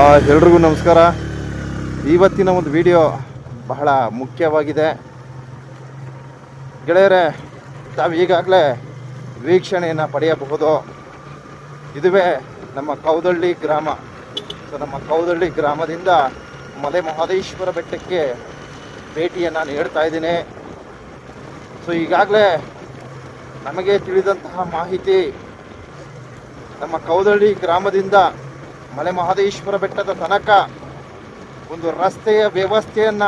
ಎಲ್ರಿಗೂ ನಮಸ್ಕಾರ. ಇವತ್ತಿನ ಒಂದು ವಿಡಿಯೋ ಬಹಳ ಮುಖ್ಯವಾಗಿದೆ. ಗೆಳೆಯರೇ, ತಾವು ಈಗಾಗಲೇ ವೀಕ್ಷಣೆಯನ್ನು ಪಡೆಯಬಹುದು. ಇದುವೇ ನಮ್ಮ ಕೌದಳ್ಳಿ ಗ್ರಾಮ. ಸೊ, ನಮ್ಮ ಕೌದಳ್ಳಿ ಗ್ರಾಮದಿಂದ ಮಲೆ ಮಹದೇಶ್ವರ ಬೆಟ್ಟಕ್ಕೆ ಭೇಟಿಯನ್ನು ನೀಡ್ತಾ ಇದ್ದೀನಿ. ಸೊ, ಈಗಾಗಲೇ ನಮಗೆ ತಿಳಿದಂತಹ ಮಾಹಿತಿ ನಮ್ಮ ಕೌದಳ್ಳಿ ಗ್ರಾಮದಿಂದ ಮಲೆ ಮಹದೇಶ್ವರ ಬೆಟ್ಟದ ತನಕ ಒಂದು ರಸ್ತೆಯ ವ್ಯವಸ್ಥೆಯನ್ನ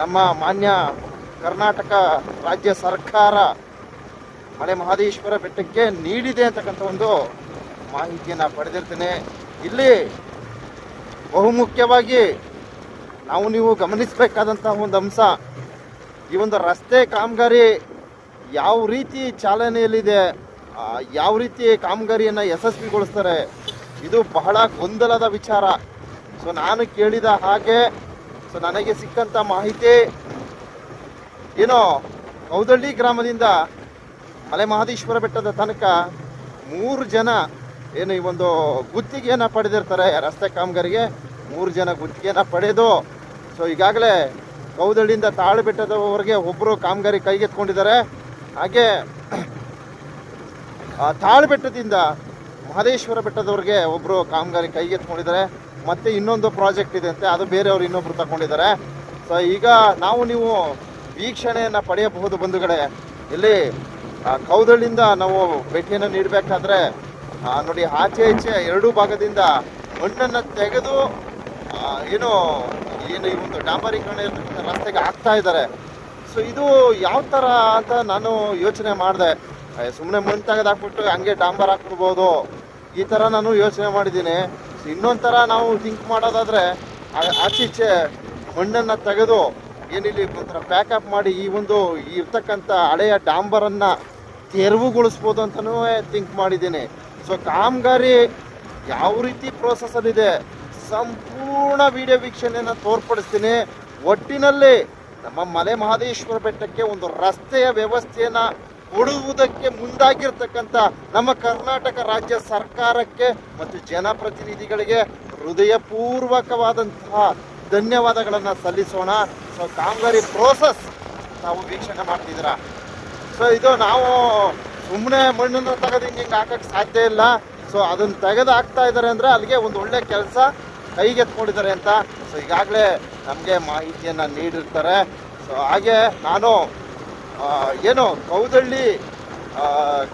ನಮ್ಮ ಮಾನ್ಯ ಕರ್ನಾಟಕ ರಾಜ್ಯ ಸರ್ಕಾರ ಮಲೆ ಮಹದೇಶ್ವರ ಬೆಟ್ಟಕ್ಕೆ ನೀಡಿದೆ ಅಂತಕ್ಕಂಥ ಒಂದು ಮಾಹಿತಿಯನ್ನು ಪಡೆದಿರ್ತೇನೆ. ಇಲ್ಲಿ ಬಹುಮುಖ್ಯವಾಗಿ ನಾವು ನೀವು ಗಮನಿಸಬೇಕಾದಂತಹ ಒಂದು ಅಂಶ, ಈ ಒಂದು ರಸ್ತೆ ಕಾಮಗಾರಿ ಯಾವ ರೀತಿ ಚಾಲನೆಯಲ್ಲಿದೆ ಯಾವ ರೀತಿ ಕಾಮಗಾರಿಯನ್ನು ಯಶಸ್ವಿಗೊಳಿಸ್ತಾರೆ ಇದು ಬಹಳ ಗೊಂದಲದ ವಿಚಾರ. ಸೊ ನಾನು ಕೇಳಿದ ಹಾಗೆ ಸೊ ನನಗೆ ಸಿಕ್ಕಂಥ ಮಾಹಿತಿ ಏನೋ ಕೌದಳ್ಳಿ ಗ್ರಾಮದಿಂದ ಮಲೆ ಮಹದೇಶ್ವರ ಬೆಟ್ಟದ ತನಕ ಮೂರು ಜನ ಏನು ಈ ಒಂದು ಗುತ್ತಿಗೆಯನ್ನು ಪಡೆದಿರ್ತಾರೆ, ರಸ್ತೆ ಕಾಮಗಾರಿಗೆ ಮೂರು ಜನ ಗುತ್ತಿಗೆಯನ್ನು ಪಡೆದು. ಸೊ ಈಗಾಗಲೇ ಕೌದಳ್ಳಿಯಿಂದ ತಾಳು ಬೆಟ್ಟದವರೆಗೆ ಒಬ್ಬರು ಕಾಮಗಾರಿ ಕೈಗೆತ್ಕೊಂಡಿದ್ದಾರೆ ಹಾಗೆ ತಾಳು ಬೆಟ್ಟದಿಂದ ಮಹದೇಶ್ವರ ಬೆಟ್ಟದವ್ರಿಗೆ ಒಬ್ಬರು ಕಾಮಗಾರಿ ಕೈಗೆತ್ಕೊಂಡಿದ್ದಾರೆ ಮತ್ತೆ ಇನ್ನೊಂದು ಪ್ರಾಜೆಕ್ಟ್ ಇದೆ ಅಂತೆ, ಅದು ಬೇರೆಯವರು ಇನ್ನೊಬ್ರು ತಗೊಂಡಿದ್ದಾರೆ. ಸೊ ಈಗ ನಾವು ನೀವು ವೀಕ್ಷಣೆಯನ್ನು ಪಡೆಯಬಹುದು ಬಂಧುಗಳೇ. ಇಲ್ಲಿ ಕೌದಳಿಂದ ನಾವು ಭೇಟಿಯನ್ನು ನೀಡಬೇಕಾದ್ರೆ ನೋಡಿ ಆಚೆ ಈಚೆ ಎರಡೂ ಭಾಗದಿಂದ ಮಣ್ಣನ್ನು ತೆಗೆದು ಏನು ಏನು ಈ ಒಂದು ಡಾಂಬರೀಕರಣ ರಸ್ತೆಗೆ ಹಾಕ್ತಾ ಇದ್ದಾರೆ. ಸೊ ಇದು ಯಾವ ಥರ ಅಂತ ನಾನು ಯೋಚನೆ ಮಾಡಿದೆ. ಸುಮ್ಮನೆ ಮಣ್ಣು ತೆಗೆದು ಹಾಕ್ಬಿಟ್ಟು ಹಂಗೆ ಡಾಂಬರ್ ಹಾಕ್ಬಿಡ್ಬೋದು. ಈ ಥರ ನಾನು ಯೋಚನೆ ಮಾಡಿದ್ದೀನಿ. ಇನ್ನೊಂದು ಥರ ನಾವು ಥಿಂಕ್ ಮಾಡೋದಾದರೆ ಆಚೀಚೆ ಮಣ್ಣನ್ನು ತೆಗೆದು ಏನಿಲ್ಲಿ ಒಂಥರ ಪ್ಯಾಕಪ್ ಮಾಡಿ ಈ ಒಂದು ಇರ್ತಕ್ಕಂಥ ಹಳೆಯ ಡಾಂಬರನ್ನು ತೆರವುಗೊಳಿಸ್ಬೋದು ಅಂತಲೂ ಥಿಂಕ್ ಮಾಡಿದ್ದೀನಿ. ಸೊ ಕಾಮಗಾರಿ ಯಾವ ರೀತಿ ಪ್ರೋಸೆಸಲ್ಲಿದೆ ಸಂಪೂರ್ಣ ವಿಡಿಯೋ ವೀಕ್ಷಣೆಯನ್ನು ತೋರ್ಪಡಿಸ್ತೀನಿ. ಒಟ್ಟಿನಲ್ಲಿ ನಮ್ಮ ಮಲೆ ಮಹದೇಶ್ವರ ಬೆಟ್ಟಕ್ಕೆ ಒಂದು ರಸ್ತೆಯ ವ್ಯವಸ್ಥೆಯನ್ನ ಕೊಡುವುದಕ್ಕೆ ಮುಂದಾಗಿರ್ತಕ್ಕಂಥ ನಮ್ಮ ಕರ್ನಾಟಕ ರಾಜ್ಯ ಸರ್ಕಾರಕ್ಕೆ ಮತ್ತು ಜನಪ್ರತಿನಿಧಿಗಳಿಗೆ ಹೃದಯಪೂರ್ವಕವಾದಂತಹ ಧನ್ಯವಾದಗಳನ್ನು ಸಲ್ಲಿಸೋಣ. ಸೊ ಕಾಮಗಾರಿ ಪ್ರೋಸೆಸ್ ನಾವು ವೀಕ್ಷಣೆ ಮಾಡ್ತಿದ್ದೀರಾ? ಸೊ ಇದು ನಾವು ಸುಮ್ಮನೆ ಮಣ್ಣನ್ನು ತೆಗೆದು ಹಿಂಗೆ ಹಿಂಗೆ ಹಾಕಕ್ಕೆ ಸಾಧ್ಯ ಇಲ್ಲ. ಸೊ ಅದನ್ನು ತೆಗೆದು ಹಾಕ್ತಾ ಇದ್ದಾರೆ ಅಂದರೆ ಅಲ್ಲಿಗೆ ಒಂದು ಒಳ್ಳೆ ಕೆಲಸ ಕೈಗೆತ್ಕೊಂಡಿದ್ದಾರೆ ಅಂತ. ಸೊ ಈಗಾಗಲೇ ನಮಗೆ ಮಾಹಿತಿಯನ್ನು ನೀಡಿರ್ತಾರೆ. ಸೊ ಹಾಗೆ ನಾನು ಏನು ಕೌದಳ್ಳಿ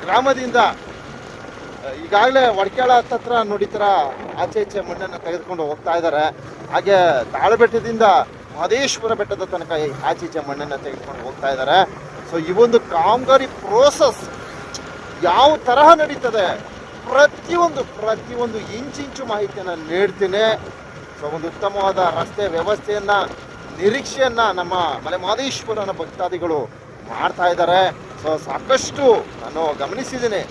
ಗ್ರಾಮದಿಂದ ಈಗಾಗಲೇ ಒಡಕ್ಯಾಳ ಹತ್ತತ್ರ ನೋಡಿತರ, ಆಚೆ ಈಚೆ ಮಣ್ಣನ್ನು ತೆಗೆದುಕೊಂಡು ಹೋಗ್ತಾ ಇದ್ದಾರೆ ಹಾಗೆ ತಾಳಬೆಟ್ಟದಿಂದ ಮಹದೇಶ್ವರ ಬೆಟ್ಟದ ತನಕ ಆಚೆ ಈಚೆ ಮಣ್ಣನ್ನು ತೆಗೆದುಕೊಂಡು ಹೋಗ್ತಾ ಇದ್ದಾರೆ ಸೊ ಈ ಒಂದು ಕಾಮಗಾರಿ ಪ್ರೋಸೆಸ್ ಯಾವ ತರಹ ನಡೀತದೆ? ಪ್ರತಿಯೊಂದು ಪ್ರತಿಯೊಂದು ಇಂಚಿಂಚು ಮಾಹಿತಿಯನ್ನು ನೀಡ್ತೀನಿ. ಸೊ ಒಂದು ಉತ್ತಮವಾದ ರಸ್ತೆ ವ್ಯವಸ್ಥೆಯನ್ನ, ನಿರೀಕ್ಷೆಯನ್ನ ನಮ್ಮ ಮಲೆ ಮಹದೇಶ್ವರನ ಭಕ್ತಾದಿಗಳು ಮಾಡ್ತಾ ಇದ್ದಾರೆ. ಸೊ ಸಾಕಷ್ಟು ನಾನು ಗಮನಿಸಿದ್ದೀನಿ.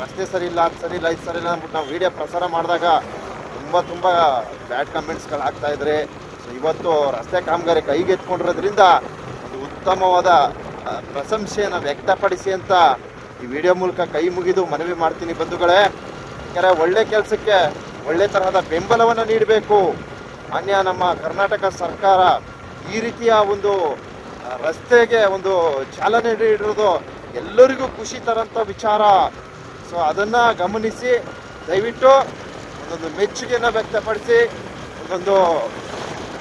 ರಸ್ತೆ ಸರಿ ಇಲ್ಲ, ಅದು ಸರಿ ಇಲ್ಲ, ಇದು ಸರಿ ಇಲ್ಲ ಅಂದ್ಬಿಟ್ಟು ನಾವು ವಿಡಿಯೋ ಪ್ರಸಾರ ಮಾಡಿದಾಗ ತುಂಬ ತುಂಬ ಬ್ಯಾಡ್ ಕಮೆಂಟ್ಸ್ಗಳು ಇದ್ರೆ. ಸೊ ಇವತ್ತು ರಸ್ತೆ ಕಾಮಗಾರಿ ಕೈಗೆತ್ಕೊಂಡಿರೋದ್ರಿಂದ ಒಂದು ಉತ್ತಮವಾದ ಪ್ರಶಂಸೆಯನ್ನು ವ್ಯಕ್ತಪಡಿಸಿ ಅಂತ ಈ ವಿಡಿಯೋ ಮೂಲಕ ಕೈ ಮುಗಿದು ಮನವಿ ಮಾಡ್ತೀನಿ ಬಂಧುಗಳೇ. ಯಾಕಂದರೆ ಒಳ್ಳೆ ಕೆಲಸಕ್ಕೆ ಒಳ್ಳೆ ತರಹದ ಬೆಂಬಲವನ್ನು ನೀಡಬೇಕು. ಮಾನ್ಯ ನಮ್ಮ ಕರ್ನಾಟಕ ಸರ್ಕಾರ ಈ ರೀತಿಯ ಒಂದು ರಸ್ತೆಗೆ ಒಂದು ಚಾಲನೆ ನೀಡಿರೋದು ಎಲ್ಲರಿಗೂ ಖುಷಿ ತರಂತ ವಿಚಾರ. ಸೊ ಅದನ್ನು ಗಮನಿಸಿ, ದಯವಿಟ್ಟು ಒಂದೊಂದು ಮೆಚ್ಚುಗೆಯನ್ನು ವ್ಯಕ್ತಪಡಿಸಿ, ಒಂದೊಂದು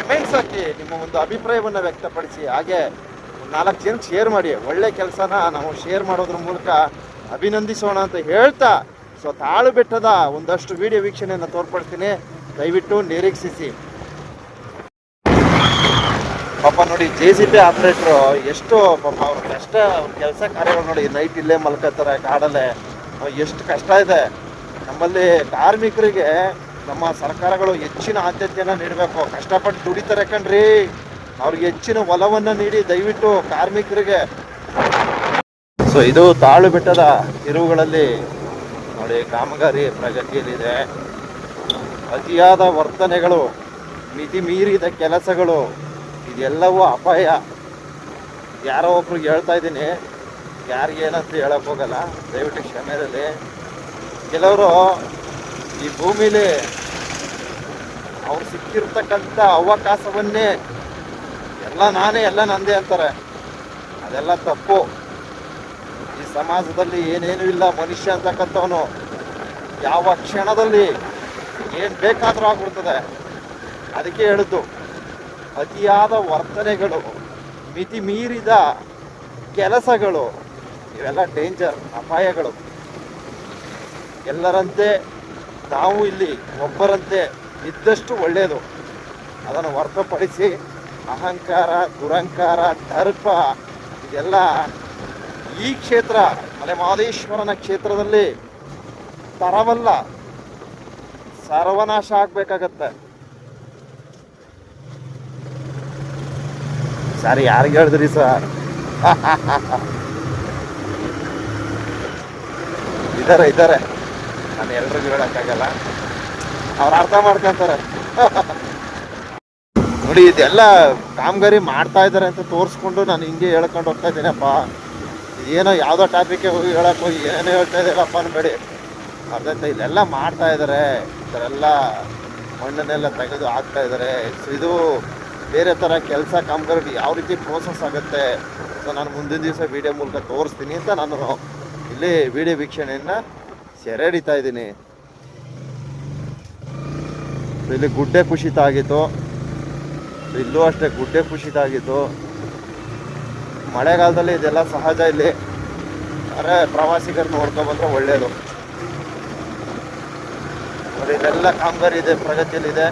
ಕಮೆಂಟ್ಸ್ ಹಾಕಿ ನಿಮ್ಮ ಒಂದು ಅಭಿಪ್ರಾಯವನ್ನು ವ್ಯಕ್ತಪಡಿಸಿ, ಹಾಗೆ ನಾಲ್ಕು ಜನ ಶೇರ್ ಮಾಡಿ, ಒಳ್ಳೆ ಕೆಲಸನ ನಾವು ಶೇರ್ ಮಾಡೋದ್ರ ಮೂಲಕ ಅಭಿನಂದಿಸೋಣ ಅಂತ ಹೇಳ್ತಾ ಸೊ ತಾಳು ಬೆಟ್ಟದ ಒಂದಷ್ಟು ವಿಡಿಯೋ ವೀಕ್ಷಣೆಯನ್ನು ತೋರ್ಪಡ್ತೀನಿ. ದಯವಿಟ್ಟು ನಿರೀಕ್ಷಿಸಿ. ಪಾಪ ನೋಡಿ ಜೆ ಸಿ ಪಿ ಆಪ್ರೇಟ್ರು ಎಷ್ಟು ಪಾಪ ಅವ್ರ ಕಷ್ಟ, ಅವ್ರ ಕೆಲಸ ಕಾರ್ಯಗಳು ನೋಡಿ ನೈಟ್ ಇಲ್ಲೇ ಮಲ್ಕೋತಾರೆ ಕಾಡಲ್ಲೇ. ಎಷ್ಟು ಕಷ್ಟ ಇದೆ. ನಮ್ಮಲ್ಲಿ ಕಾರ್ಮಿಕರಿಗೆ ನಮ್ಮ ಸರ್ಕಾರಗಳು ಹೆಚ್ಚಿನ ಆದ್ಯತೆಯನ್ನು ನೀಡಬೇಕು. ಕಷ್ಟಪಟ್ಟು ದುಡಿತಾರೆ ಕಣ್ರಿ. ಅವ್ರಿಗೆ ಹೆಚ್ಚಿನ ಒಲವನ್ನು ನೀಡಿ ದಯವಿಟ್ಟು ಕಾರ್ಮಿಕರಿಗೆ. ಸೊ ಇದು ತಾಳು ಬೆಟ್ಟದ ತಿರುವುಗಳಲ್ಲಿ ನೋಡಿ, ಕಾಮಗಾರಿ ಪ್ರಗತಿಯಲ್ಲಿದೆ. ಅತಿಯಾದ ವರ್ತನೆಗಳು, ಮಿತಿ ಮೀರಿದ ಕೆಲಸಗಳು ಇದೆಲ್ಲವೂ ಅಪಾಯ. ಯಾರೋ ಒಬ್ರಿಗೆ ಹೇಳ್ತಾ ಇದ್ದೀನಿ, ಯಾರಿಗೆ ಏನಂತ ಹೇಳಕ್ ಹೋಗಲ್ಲ. ದಯವಿಟ್ಟು ಕ್ಷಮೆಯಲ್ಲಿ. ಕೆಲವರು ಈ ಭೂಮಿಲಿ ಅವ್ರು ಸಿಕ್ಕಿರ್ತಕ್ಕಂಥ ಅವಕಾಶವನ್ನೇ ಎಲ್ಲ ನಾನೇ, ಎಲ್ಲ ನಂದೇ ಅಂತಾರೆ. ಅದೆಲ್ಲ ತಪ್ಪು. ಈ ಸಮಾಜದಲ್ಲಿ ಏನೇನು ಇಲ್ಲ, ಮನುಷ್ಯ ಅಂತಕ್ಕಂಥವನು ಯಾವ ಕ್ಷಣದಲ್ಲಿ ಏನು ಬೇಕಾದರೂ ಆಗ್ಬಿಡ್ತದೆ. ಅದಕ್ಕೆ ಹೇಳಿದ್ದು. ಅತಿಯಾದ ವರ್ತನೆಗಳು ಮಿತಿ ಮೀರಿದ ಕೆಲಸಗಳು, ಇವೆಲ್ಲ ಡೇಂಜರ್ ಅಪಾಯಗಳು. ಎಲ್ಲರಂತೆ ನಾವು ಇಲ್ಲಿ ಒಬ್ಬರಂತೆ ಇದ್ದಷ್ಟು ಒಳ್ಳೆಯದು ಅದನ್ನು ಹೊರತುಪಡಿಸಿ ಅಹಂಕಾರ ದುರಂಕಾರ ದರ್ಪ, ಇದೆಲ್ಲ ಈ ಕ್ಷೇತ್ರ ಮಲೆಮಹದೇಶ್ವರನ ಕ್ಷೇತ್ರದಲ್ಲಿ ತರವಲ್ಲ. ಸರ್ವನಾಶ ಆಗ್ಬೇಕಾಗತ್ತೆ. ಸರ್, ಯಾರಿಗೆ ಹೇಳಿದ್ರಿ ಸರ್? ಇದಾರೆ ಇದಾರೆ. ನಾನು ಎಲ್ರಿಗೂ ಹೇಳೋಕ್ಕಾಗಲ್ಲ ಅವ್ರು ಅರ್ಥ ಮಾಡ್ಕೊಂತಾರೆ. ನೋಡಿ, ಇದೆಲ್ಲ ಕಾಮಗಾರಿ ಮಾಡ್ತಾ ಇದ್ದಾರೆ ಅಂತ ತೋರಿಸ್ಕೊಂಡು ನಾನು ಹಿಂಗೆ ಹೇಳ್ಕೊಂಡು ಹೋಗ್ತಾ ಇದ್ದೀನಪ್ಪ. ಏನೋ ಯಾವುದೋ ಟಾಪಿಕ್ಗೆ ಹೋಗಿ ಹೇಳಕ್ ಹೋಗಿ ಏನೇನೋ ಹೇಳ್ತಾ ಇದ್ದೀರಪ್ಪ ಅನ್ಬೇಡಿ. ಅರ್ಥ ಇಲ್ಲೆಲ್ಲ ಮಾಡ್ತಾ ಇದ್ದಾರೆ ಈ ಮಣ್ಣನ್ನೆಲ್ಲ ತೆಗೆದು ಹಾಕ್ತಾ ಇದ್ದಾರೆ ಇದು ಬೇರೆ ಥರ ಕೆಲಸ ಕಾಮಗಾರಿ ಯಾವ ರೀತಿ ಪ್ರೋಸೆಸ್ ಆಗುತ್ತೆ? ಸೊ ನಾನು ಮುಂದಿನ ದಿವಸ ವಿಡಿಯೋ ಮೂಲಕ ತೋರಿಸ್ತೀನಿ ಅಂತ ನಾನು ಇಲ್ಲಿ ವಿಡಿಯೋ ವೀಕ್ಷಣೆಯನ್ನು ಸೆರೆ ಹಿಡಿತಾ ಇದ್ದೀನಿ. ಇಲ್ಲಿ ಗುಡ್ಡೆ ಕುಸಿತ ಆಗಿತ್ತು. ಇಲ್ಲೂ ಅಷ್ಟೇ ಗುಡ್ಡೆ ಕುಸಿತ ಆಗಿತ್ತು. ಮಳೆಗಾಲದಲ್ಲಿ ಇದೆಲ್ಲ ಸಹಜ ಇಲ್ಲಿ. ಅರೆ, ಪ್ರವಾಸಿಗರು ನೋಡ್ಕೊಬಂದ್ರೆ ಒಳ್ಳೆಯದು ಇದೆಲ್ಲ ಕಾಮಗಾರಿ ಇದೆ ಪ್ರಗತಿಯಲ್ಲಿದೆ